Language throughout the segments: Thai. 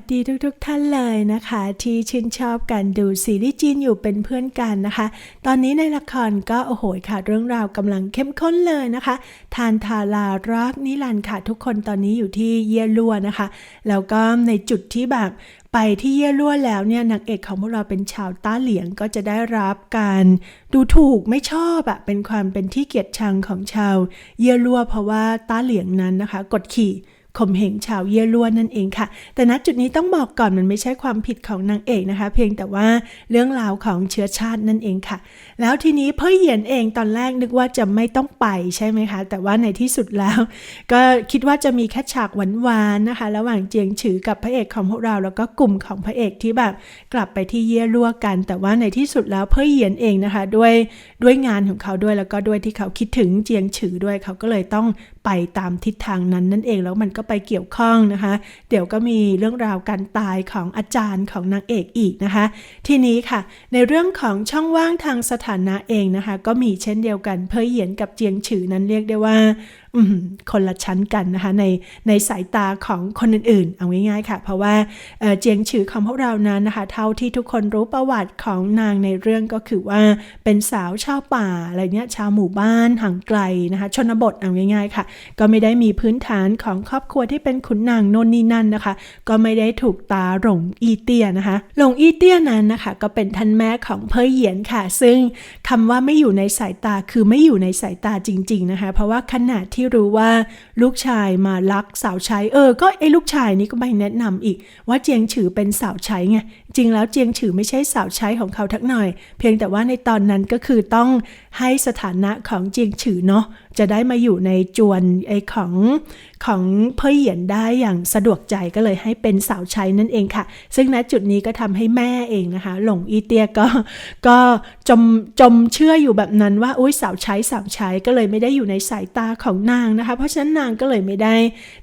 วัสดีทุกๆทท่านเลยนะคะ ที่ชื่นชอบการดูซีรีส์จีนอยู่เป็นเพื่อนกันนะคะ ตอนนี้ในละครก็โอ้โหค่ะ เรื่องราวกำลังเข้มข้นเลยนะคะ ทานทารารักนิรันด์ค่ะ ทุกคนตอนนี้อยู่ที่เยี่ยลัวนะคะ แล้วก็ในจุดที่แบบไปที่เย่ลัวแล้วเนี่ยนางเอกของพวกเราเป็นชาวต้าเหลียงก็จะได้รับการดูถูกไม่ชอบอะเป็นความเป็นที่เกียดชังของชาวเยี่ยลัวเพราะว่าต้าเหลียงนั้นนะคะ กดขี่ ข่มเหงชาวเย่ล้วนนั่นเองค่ะ แต่ณจุดนี้ต้องบอกก่อนมันไม่ใช่ความผิดของนางเอกนะคะ เพียงแต่ว่าเรื่องราวของเชื้อชาตินั่นเองค่ะ แล้วทีนี้เพ่อเหยียนเองตอนแรกนึกว่าจะไม่ต้องไปใช่ไหมคะ แต่ว่าในที่สุดแล้ว ก็คิดว่าจะมีแค่ฉากหวานๆนะคะ ระหว่างเจียงฉือกับพระเอกของพวกเรา แล้วก็กลุ่มของพระเอกที่แบบกลับไปที่เย่ลัวกัน แต่ว่าในที่สุดแล้วเพ่อเหยียนเองนะคะ ด้วยด้วยงานของเขาด้วยแล้วก็ด้วยที่เขาคิดถึงเจียงฉือด้วยเขาก็เลยต้อง ไปตามทิศทางนั้นนั่นเองแล้วมันก็ไปเกี่ยวข้องนะคะ เดี๋ยวก็มีเรื่องราวการตายของอาจารย์ของนางเอกอีกนะคะ ทีนี้ค่ะ ในเรื่องของช่องว่างทางสถานะเองนะคะ ก็มีเช่นเดียวกันเพอเหยียนกับเจียงฉือนั้นเรียกได้ว่าคนละชั้นกันนะคะในในสายตาของคนอื่นๆ เอาง่ายๆค่ะ เพราะว่าเจียงฉือของพวกเรานั้นนะคะ เท่าที่ทุกคนรู้ประวัติของนางในเรื่องก็คือว่าเป็นสาวชาวป่าอะไรเนี้ยชาวหมู่บ้านห่างไกลนะคะชนบทเอาง่ายๆค่ะ ก็ไม่ได้มีพื้นฐานของครอบครัวที่เป็นขุนนางโน่นนี่นั่นนะคะ ก็ไม่ได้ถูกตาหลงอีเตียนะคะหลงอีเตียนั้นนะคะ ก็เป็นท่านแม่ของเพอเหยียนค่ะ ซึ่งคำว่าไม่อยู่ในสายตาคือไม่อยู่ในสายตาจริง ๆนะคะ เพราะว่าขนาดที่รู้ว่าลูกชายมาลักสาวใช้ เออ ก็ไอ้ลูกชายนี่ก็ไม่แนะนำอีก ว่าเจียงฉือเป็นสาวใช้ไงจริงแล้วเจียงฉือไม่ใช่สาวใช้ของเขาทักหน่อย เพียงแต่ว่าในตอนนั้นก็คือต้องให้สถานะของเจียงฉือเนาะจะได้มาอยู่ในจวนไอของของเพ่อเหยียนได้อย่างสะดวกใจก็เลยให้เป็นสาวใช้นั่นเองค่ะ ซึ่งณจุดนี้ก็ทำให้แม่เองนะคะ หลงอีเตียก็ก็จมจมเชื่ออยู่แบบนั้นว่าอุ้ยสาวใช้สาวใช้ก็เลยไม่ได้อยู่ในสายตาของนางนะคะ เพราะฉะนั้นนางก็เลยไม่ได้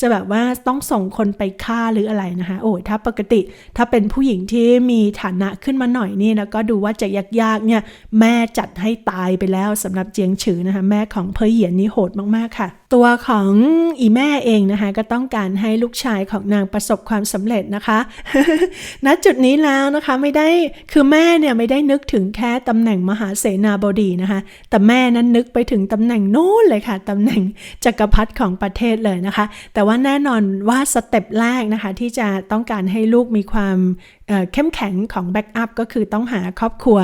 จะแบบว่าต้องส่งคนไปฆ่าหรืออะไรนะคะโอ้ยถ้าปกติถ้าเป็นผู้หญิงที่มีฐานะขึ้นมาหน่อยนี่แล้วก็ดูว่าจะยากๆเนี่ยแม่จัดให้ตายไปแล้วสำหรับเจียงฉือนะคะแม่ของเพอเหยียนนี่โหดมากๆค่ะ ตัวของอีแม่เองนะคะก็ต้องการให้ลูกชายของนางประสบความสำเร็จนะคะณจุดนี้แล้วนะคะไม่ได้คือแม่เนี่ยไม่ได้นึกถึงแค่ตำแหน่งมหาเสนาบดีนะคะ แต่แม่นั้นนึกไปถึงตำแหน่งโน้นเลยค่ะตำแหน่งจักรพรรดิของประเทศเลยนะคะ แต่ว่าแน่นอนว่าสเต็ปแรกนะคะที่จะต้องการให้ลูกมีความเข้มแข็งของแบ็กอัพก็คือต้องหาครอบครัว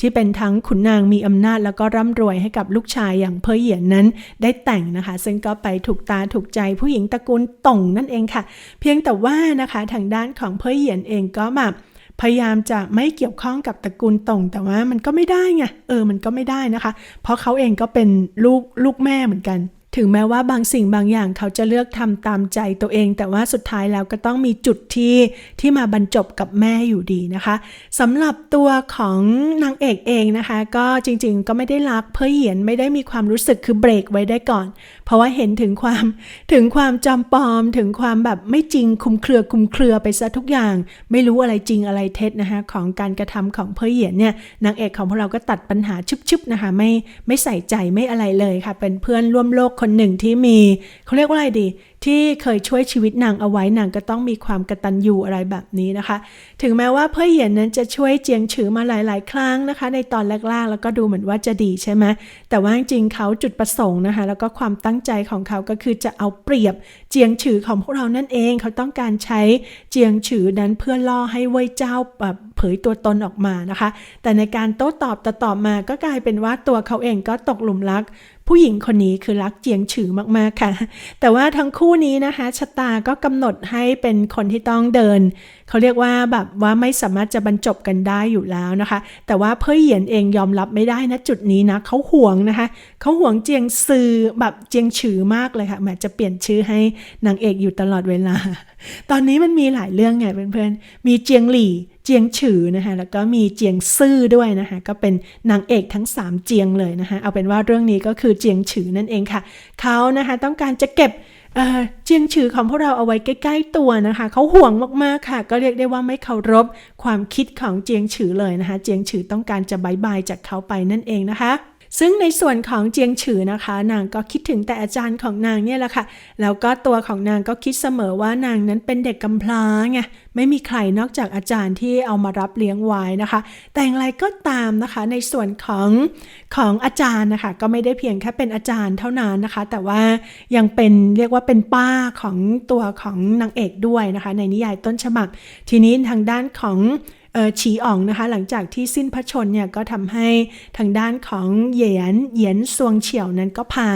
ที่เป็นทั้งขุนนางมีอำนาจ แล้วก็ร่ำรวยให้กับลูกชายอย่างเพอเหยียนนั้นได้แต่งนะคะ ซึ่งก็ไปถูกตาถูกใจผู้หญิงตระกูลต่งนั่นเองค่ะ เพียงแต่ว่านะคะทางด้านของเพอเหยียนเองก็แบบพยายามจะไม่เกี่ยวข้องกับตระกูลต่งแต่ว่ามันก็ไม่ได้ไงเออมันก็ไม่ได้นะคะ เพราะเขาเองก็เป็นลูกลูกแม่เหมือนกัน ถึงแม้ว่าบางสิ่งบางอย่างเขาจะเลือกทำตามใจตัวเอง แต่ว่าสุดท้ายแล้วก็ต้องมีจุดที่ที่มาบรรจบกับแม่อยู่ดีนะคะสำหรับตัวของนางเอกเองนะคะ ก็จริงๆ ก็ไม่ได้รักเพื่อเหียนไม่ได้มีความรู้สึกคือเบรกไว้ได้ก่อน เพราะว่าเห็นถึงความถึงความจำปลอม ถึงความแบบไม่จริงคุมเครือคุมเครือไปซะทุกอย่าง ไม่รู้อะไรจริงอะไรเท็จนะคะของการกระทำของเพื่อเหียนเนี่ยนางเอกของพวกเราก็ตัดปัญหาชุบๆนะคะไม่ไม่ใส่ใจไม่อะไรเลยค่ะ เป็นเพื่อนร่วมโลกคนคนหนึ่งที่มีเขาเรียกว่าอะไรดี ที่เคยช่วยชีวิตนางเอาไว้นางก็ต้องมีความกระตันยูอะไรแบบนี้นะคะ ถึงแม้ว่าเพื่อเหยียนนั้นจะช่วยเจียงฉือมาหลาย ๆ ครั้งนะคะ ในตอนแรก ๆ แล้วก็ดูเหมือนว่าจะดีใช่ไหมแต่ว่าจริงๆเขาจุดประสงค์นะคะ แล้วก็ความตั้งใจของเขาก็คือจะเอาเปรียบเจียงฉือของพวกเรานั่นเองเขาต้องการใช้เจียงฉือนั้นเพื่อล่อให้เว่ยเจ้าแบบเผยตัวตนออกมานะคะ แต่ในการโต้ตอบต่อๆมาก็กลายเป็นว่าตัวเขาเองก็ตกหลุมรัก ผู้หญิงคนนี้คือรักเจียงฉือมากๆค่ะ แต่ว่าทั้งคู่นี้นะคะชะตาก็กำหนดให้เป็นคนที่ต้องเดิน เขาเรียกว่าแบบว่าไม่สามารถจะบรรจบกันได้อยู่แล้วนะคะ แต่ว่าเพ่อเหยียนเองยอมรับไม่ได้นะจุดนี้นะเขาห่วงนะคะเขาห่วงเจียงซือแบบเจียงฉือมากเลยค่ะแหมจะเปลี่ยนชื่อให้นางเอกอยู่ตลอดเวลา ตอนนี้มันมีหลายเรื่องไงเพื่อนๆมีเจียงหลี่เจียงฉือนะคะแล้วก็มีเจียงซื่อด้วยนะคะก็เป็นนางเอกทั้ง 3 เจียงเลยนะคะเอาเป็นว่าเรื่องนี้ก็คือเจียงฉือนั่นเองค่ะเขานะคะต้องการจะเก็บ เจียงฉือของพวกเราเอาไว้ใกล้ๆตัวนะคะ เขาห่วงมากๆค่ะ ก็เรียกได้ว่าไม่เคารพความคิดของเจียงฉือเลยนะคะ เจียงฉือต้องการจะบายบายจากเขาไปนั่นเองนะคะ ซึ่งในส่วนของเจียงฉือนะคะ นางก็คิดถึงแต่อาจารย์ของนางเนี่ยแหละค่ะ แล้วก็ตัวของนางก็คิดเสมอว่านางนั้นเป็นเด็กกำพร้าไง ไม่มีใครนอกจากอาจารย์ที่เอามารับเลี้ยงไว้นะคะ แต่อย่างไรก็ตามนะคะ ในส่วนของของอาจารย์นะคะ ก็ไม่ได้เพียงแค่เป็นอาจารย์เท่านั้นนะคะ แต่ว่ายังเป็นเรียกว่าเป็นป้าของตัวของนางเอกด้วยนะคะ ในนิยายต้นฉบับ ทีนี้ทางด้านของ ฉีอ่องนะคะ หลังจากที่สิ้นพระชนเนี่ยก็ทำให้ทางด้านของเหยียนเหยียนซวงเฉียวนั้นก็พา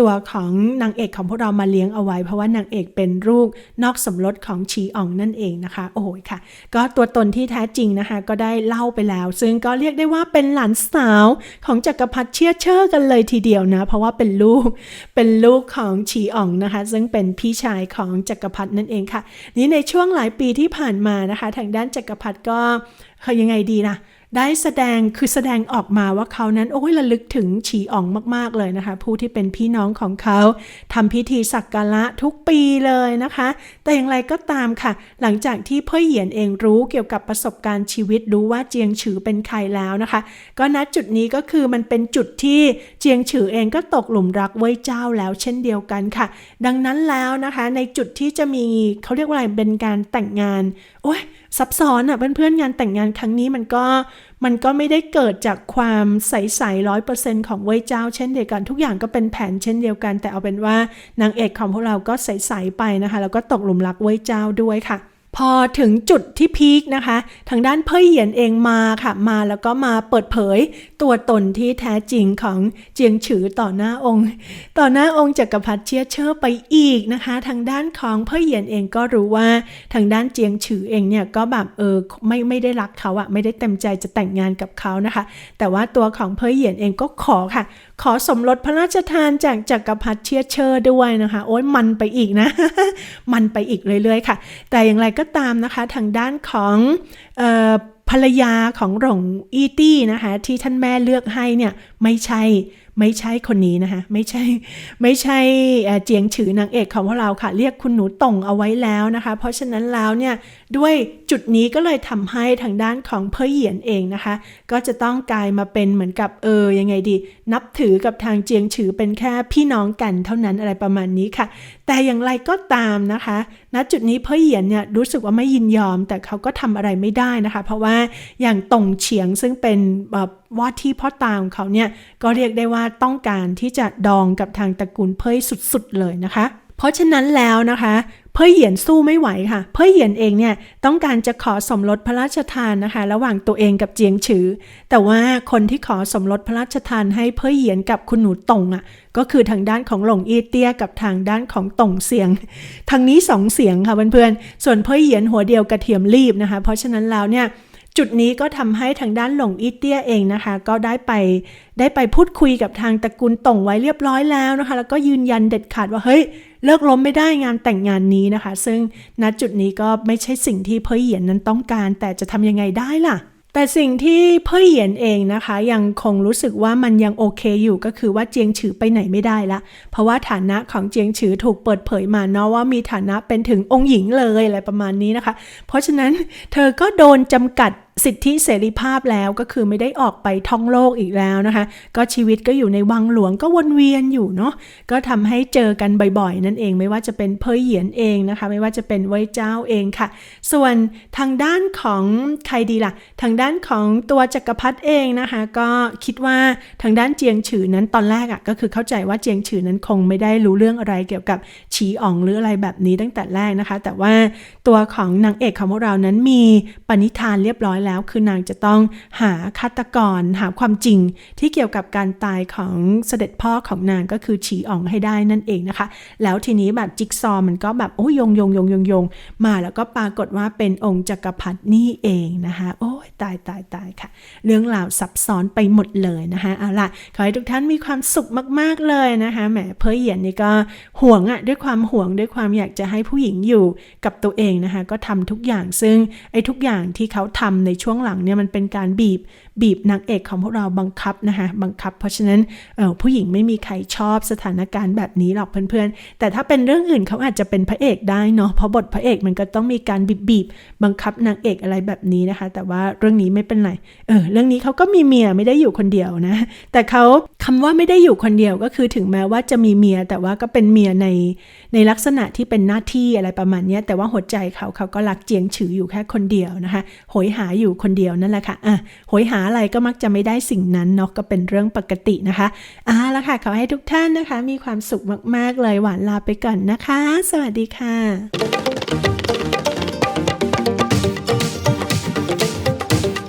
ตัวของนางเอกของพวกเรามาเลี้ยงเอาไว้ เพราะว่านางเอกเป็นลูกนอกสมรสของฉีอองนั่นเองนะคะ โอ้โหค่ะ ก็ตัวตนที่แท้จริงนะคะ ก็ได้เล่าไปแล้ว ซึ่งก็เรียกได้ว่าเป็นหลานสาวของจักรพรรดิเชี่ยเชอร์กันเลยทีเดียวนะ เพราะว่าเป็นลูกเป็นลูกของฉีอองนะคะ ซึ่งเป็นพี่ชายของจักรพรรดินั่นเองค่ะ นี่ในช่วงหลายปีที่ผ่านมานะคะ ทางด้านจักรพรรดิก็ เขายังไงดีนะได้แสดงคือแสดงออกมาว่าเขานั้นโอ้ยระลึกถึงฉีอ่องมาก ๆ เลยนะคะ ผู้ที่เป็นพี่น้องของเขาทำพิธีสักการะทุกปีเลยนะคะ แต่อย่างไรก็ตามค่ะ หลังจากที่เพ่อเหยียนเองรู้เกี่ยวกับประสบการณ์ชีวิตรู้ว่าเจียงฉือเป็นใครแล้วนะคะ ก็ณจุดนี้ก็คือมันเป็นจุดที่เจียงฉือเองก็ตกหลุมรักเว้ยเจ้าแล้วเช่นเดียวกันค่ะ ดังนั้นแล้วนะคะในจุดที่จะมีเขาเรียกว่าอะไรเป็นการแต่งงานโอ้ยซับซ้อนอะเพื่อนๆงานแต่งงานครั้งนี้มันก็มันก็ไม่ได้เกิดจากความใสๆร้อยเปอร์เซ็นต์ของเว้ยเจ้า เช่นเดียวกันทุกอย่างก็เป็นแผนเช่นเดียวกัน แต่เอาเป็นว่านางเอกของพวกเราก็ใสๆไปนะคะ แล้วก็ตกหลุมรักเว้ยเจ้าด้วยค่ะ พอถึงจุดที่พีคนะคะ ทางด้านเพ่อเหยียนเองมาค่ะ มาแล้วก็มาเปิดเผยตัวตนที่แท้จริงของเจียงฉือต่อหน้าองค์ ต่อหน้าองค์จักรพรรดิเชียเชอร์ไปอีกนะคะ ทางด้านของเพ่อเหยียนเองก็รู้ว่าทางด้านเจียงฉือเองเนี่ยก็แบบเออไม่ไม่ได้รักเขาอะไม่ได้เต็มใจจะแต่งงานกับเขานะคะ แต่ว่าตัวของเพ่อเหยียนเองก็ขอค่ะ ขอสมรสพระราชทานจากจักรพรรดิเชียเชอร์ด้วยนะคะ โอ้ยมันไปอีกนะ มันไปอีกเรื่อยๆค่ะ แต่อย่างไรก็ตามนะคะทางด้านของออภรรยาของหลงอีตี้นะคะที่ท่านแม่เลือกให้เนี่ยไม่ใช่ ไม่ใช่คนนี้นะคะไม่ใช่ไม่ใช่เจียงฉือนางเอกของพวกเราค่ะ เรียกคุณหนูต่งเอาไว้แล้วนะคะ เพราะฉะนั้นแล้วเนี่ยด้วยจุดนี้ก็เลยทำให้ทางด้านของเพ่อเหยียนเองนะคะ ก็จะต้องกลายมาเป็นเหมือนกับเออยังไงดี นับถือกับทางเจียงฉือเป็นแค่พี่น้องกันเท่านั้นอะไรประมาณนี้ค่ะ แต่อย่างไรก็ตามนะคะณจุดนี้เพ่อเหยียนเนี่ยรู้สึกว่าไม่ยินยอม แต่เขาก็ทำอะไรไม่ได้นะคะ เพราะว่าอย่างต่งเฉียงซึ่งเป็นแบบ ว่าที่พ่อตาของเขาเนี่ยก็เรียกได้ว่าต้องการที่จะดองกับทางตระกูลเพ่ยสุดๆเลยนะคะ เพราะฉะนั้นแล้วนะคะ เพ่ยเหยียนสู้ไม่ไหวค่ะ เพ่ยเหยียนเองเนี่ยต้องการจะขอสมรสพระราชทานนะคะ ระหว่างตัวเองกับเจียงฉือ แต่ว่าคนที่ขอสมรสพระราชทานให้เพ่ยเหยียนกับคุณหนูตงอะก็คือทางด้านของหลงอีเตียกับทางด้านของตงเสียง ทางนี้สองเสียงค่ะเพื่อนๆส่วนเพ่ยเหยียนหัวเดียวกระเทียมรีบนะคะ เพราะฉะนั้นแล้วเนี่ย จุดนี้ก็ทำให้ทางด้านหลงอีเตียเองนะคะ ก็ได้ไปได้ไปพูดคุยกับทางตระกูลต่งไว้เรียบร้อยแล้วนะคะ แล้วก็ยืนยันเด็ดขาดว่าเฮ้ยเลิกล้มไม่ได้งานแต่งงานนี้นะคะ ซึ่งณจุดนี้ก็ไม่ใช่สิ่งที่เพ่อเหยียนนั้นต้องการ แต่จะทำยังไงได้ล่ะ แต่สิ่งที่เพ่อเหยียนเองนะคะ ยังคงรู้สึกว่ามันยังโอเคอยู่ก็คือว่าเจียงฉือไปไหนไม่ได้ละ เพราะว่าฐานะของเจียงฉือถูกเปิดเผยมาเนาะว่ามีฐานะเป็นถึงองค์หญิงเลยอะไรประมาณนี้นะคะ เพราะฉะนั้นเธอก็โดนจำกัด สิทธิเสรีภาพแล้วก็คือไม่ได้ออกไปท่องโลกอีกแล้วนะคะ ก็ชีวิตก็อยู่ในวังหลวงก็วนเวียนอยู่เนาะก็ทำให้เจอกันบ่อยๆ นั่นเองไม่ว่าจะเป็นเพยเหยียนเองนะคะ ไม่ว่าจะเป็นไว้เจ้าเองค่ะ ส่วนทางด้านของใครดีล่ะ ทางด้านของตัวจักรพรรดิเองนะคะ ก็คิดว่าทางด้านเจียงฉือนั้นตอนแรกอะ่ะก็คือเข้าใจว่าเจียงฉือนั้นคงไม่ได้รู้เรื่องอะไรเกี่ยวกับฉีอ่องหรืออะไรแบบนี้ตั้งแต่แรกนะคะ แต่ว่าตัวของนางเอกของพวกเรานั้นมีปณิธานเรียบร้อยแล้วคือนางจะต้องหาฆาตกร หาความจริงที่เกี่ยวกับการตายของเสด็จพ่อของนางก็คือฉีอ่องให้ได้นั่นเองนะคะ แล้วทีนี้แบบจิ๊กซอว์มันก็แบบโอ้ยยงยงยงยงยงมาแล้วก็ปรากฏว่าเป็นองค์จักรพรรดินี่เองนะคะโอ้ยตายตายตายค่ะ เรื่องราวซับซ้อนไปหมดเลยนะคะเอาล่ะขอให้ทุกท่านมีความสุขมาก ๆเลยนะคะแหมเพอเหยียนนี่ก็ห่วงอะด้วยความห่วงด้วยความอยากจะให้ผู้หญิงอยู่กับตัวเองนะคะก็ทำทุกอย่างซึ่งไอ้ทุกอย่างที่เขาทำในช่วงหลังเนี่ยมันเป็นการบีบ บีบนางเอกของพวกเราบังคับนะคะบังคับ เพราะฉะนั้นผู้หญิงไม่มีใครชอบสถานการณ์แบบนี้หรอกเพื่อนๆ แต่ถ้าเป็นเรื่องอื่นเขาอาจจะเป็นพระเอกได้เนาะเพราะบทพระเอกมันก็ต้องมีการบีบบีบบังคับนางเอกอะไรแบบนี้นะคะ แต่ว่าเรื่องนี้ไม่เป็นไรเออเรื่องนี้เขาก็มีเมียไม่ได้อยู่คนเดียวนะแต่เขาคำว่าไม่ได้อยู่คนเดียวก็คือถึงแม้ว่าจะมีเมีย แต่ว่าก็เป็นเมียในในลักษณะที่เป็นหน้าที่อะไรประมาณนี้แต่ว่าหัวใจเขาเขาก็รักเจียงฉืออยู่แค่คนเดียวนะคะโหยหาอยู่คนเดียวนั่นแหละค่ะอะโหยหาอะไรก็มักจะไม่ได้สิ่งนั้นเนาะก็เป็นเรื่องปกตินะคะอ่าละค่ะขอให้ทุกท่านนะคะ มีความสุขมาก ๆ เลยหวานลาไปก่อนนะคะ สวัสดีค่ะ